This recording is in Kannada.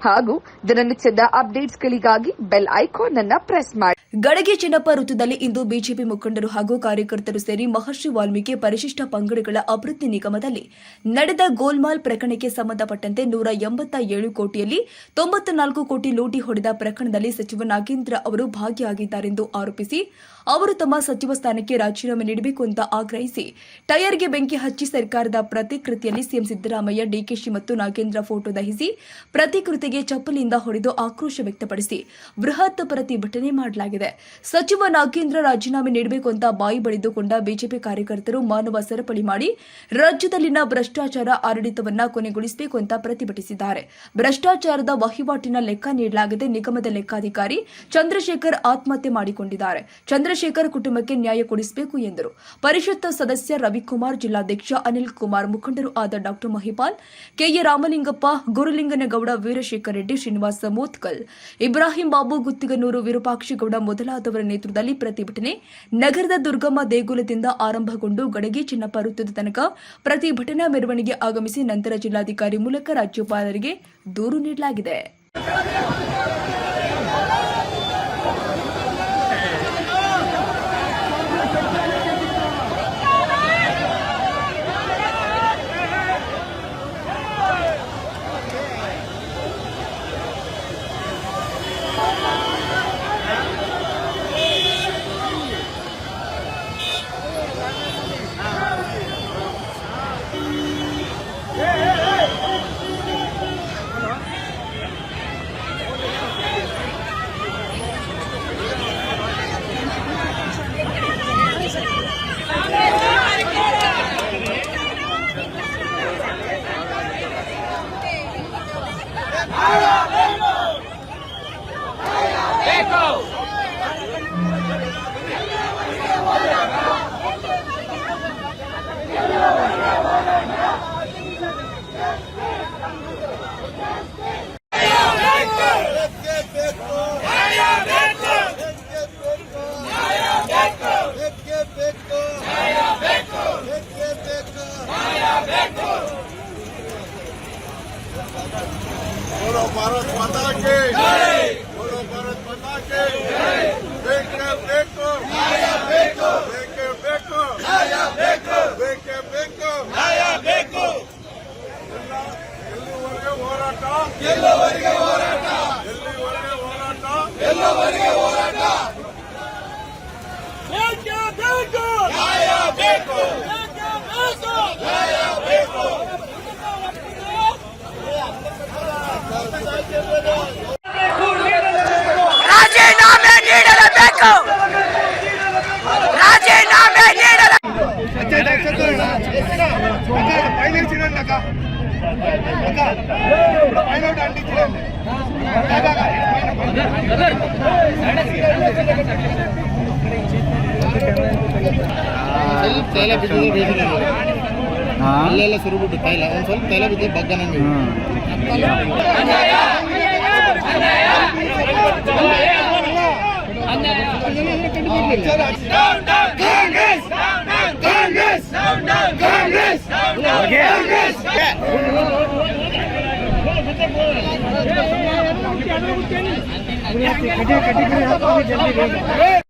ಹಾಗೂ ದಿನನಿತ್ಯದ ಅಪ್ಡೇಟ್ಸ್ಗಳಿಗಾಗಿ ಬೆಲ್ ಐಕಾನ್ ಅನ್ನು ಪ್ರೆಸ್ ಮಾಡಿ. ಗಡಗೆ ಚಿನ್ನಪ್ಪ ವೃತ್ತದಲ್ಲಿ ಇಂದು ಬಿಜೆಪಿ ಮುಖಂಡರು ಹಾಗೂ ಕಾರ್ಯಕರ್ತರು ಸೇರಿ ಮಹರ್ಷಿ ವಾಲ್ಮೀಕಿ ಪರಿಶಿಷ್ಟ ಪಂಗಡಗಳ ಅಭಿವೃದ್ಧಿ ನಿಗಮದಲ್ಲಿ ನಡೆದ ಗೋಲ್ಮಾಲ್ ಪ್ರಕರಣಕ್ಕೆ ಸಂಬಂಧಪಟ್ಟಂತೆ ನೂರ ಎಂಬತ್ತ ಏಳು ಕೋಟಿಯಲ್ಲಿ ತೊಂಬತ್ತ ನಾಲ್ಕು ಕೋಟಿ ಲೂಟಿ ಹೊಡೆದ ಪ್ರಕರಣದಲ್ಲಿ ಸಚಿವ ನಾಗೇಂದ್ರ ಅವರು ಭಾಗಿಯಾಗಿದ್ದಾರೆಂದು ಆರೋಪಿಸಿ, ಅವರು ತಮ್ಮ ಸಚಿವ ಸ್ಥಾನಕ್ಕೆ ರಾಜೀನಾಮೆ ನೀಡಬೇಕು ಅಂತ ಆಗ್ರಹಿಸಿ, ಟೈರ್ಗೆ ಬೆಂಕಿ ಹಚ್ಚಿ ಸರ್ಕಾರದ ಪ್ರತಿಕೃತಿಯಲ್ಲಿ ಸಿಎಂ ಸಿದ್ದರಾಮಯ್ಯ ಡಿಕೆಶಿ ಮತ್ತು ನಾಗೇಂದ್ರ ಫೋಟೋ ದಹಿಸಿ ಪ್ರತಿಕೃತಿಗೆ ಚಪ್ಪಲಿಯಿಂದ ಹೊಡೆದು ಆಕ್ರೋಶ ವ್ಯಕ್ತಪಡಿಸಿ ಬೃಹತ್ ಪ್ರತಿಭಟನೆ ಮಾಡಲಾಗಿದೆ. ಸಚಿವ ನಾಗೇಂದ್ರ ರಾಜೀನಾಮೆ ನೀಡಬೇಕು ಅಂತ ಬಾಯಿ ಬಳಿದುಕೊಂಡ ಬಿಜೆಪಿ ಕಾರ್ಯಕರ್ತರು ಮಾನವ ಸರಪಳಿ ಮಾಡಿ ರಾಜ್ಯದಲ್ಲಿನ ಭ್ರಷ್ಟಾಚಾರ ಆಡಳಿತವನ್ನ ಕೊನೆಗೊಳಿಸಬೇಕು ಅಂತ ಪ್ರತಿಭಟಿಸಿದ್ದಾರೆ. ಭ್ರಷ್ಟಾಚಾರದ ವಹಿವಾಟಿನ ಲೆಕ್ಕ ನೀಡಲಾಗದೆ ನಿಗಮದ ಲೆಕ್ಕಾಧಿಕಾರಿ ಚಂದ್ರಶೇಖರ್ ಆತ್ಮಹತ್ಯೆ ಮಾಡಿಕೊಂಡಿದ್ದಾರೆ. ಚಂದ್ರಶೇಖರ್ ಕುಟುಂಬಕ್ಕೆ ನ್ಯಾಯ ಕೊಡಿಸಬೇಕು ಎಂದರು. ಪರಿಷತ್ ಸದಸ್ಯ ರವಿಕುಮಾರ್, ಜಿಲ್ಲಾಧ್ಯಕ್ಷ ಅನಿಲ್ ಕುಮಾರ್ ಮುಖಂಡರು ಆದ doctor Mahipal K A Ramalingappa, Gurulinganagouda Veerashekhar Reddy Srinivasa Motkal. Ibrahim Babu Guttiganuru Virupakshigouda ಮೊದಲಾದವರ ನೇತೃತ್ವದಲ್ಲಿ ಪ್ರತಿಭಟನೆ ನಗರದ ದುರ್ಗಮ್ಮ ದೇಗುಲದಿಂದ ಆರಂಭಗೊಂಡು ಗಡಗಿ ಚಿನ್ನಪ್ಪ ವೃತ್ತದ ತನಕ ಪ್ರತಿಭಟನಾ ಮೆರವಣಿಗೆ ಆಗಮಿಸಿ ನಂತರ ಜಿಲ್ಲಾಧಿಕಾರಿ ಮೂಲಕ ರಾಜ್ಯಪಾಲರಿಗೆ ದೂರು ನೀಡಲಾಗಿದೆ. भारत माता के போராட்டம். எல்லோ வருகை போராட்டம். எல்லோ வருகை போராட்டம். எல்லோ வருகை ಸ್ವಲ್ಪ ತೈಲ ಬಿದ್ದಿದೆ ಬೇಸಿಗೆ ಅಲ್ಲೆಲ್ಲ ಸುರುಬಿಟ್ಟು ತೈಲ ಒಂದು ಸ್ವಲ್ಪ ತೈಲ ಬಿದ್ದಿದೆ ಬಗ್ಗ ನಂಗೆ ಕಾಂಗ್ರೆಸ್ કટી કટી જલ્દી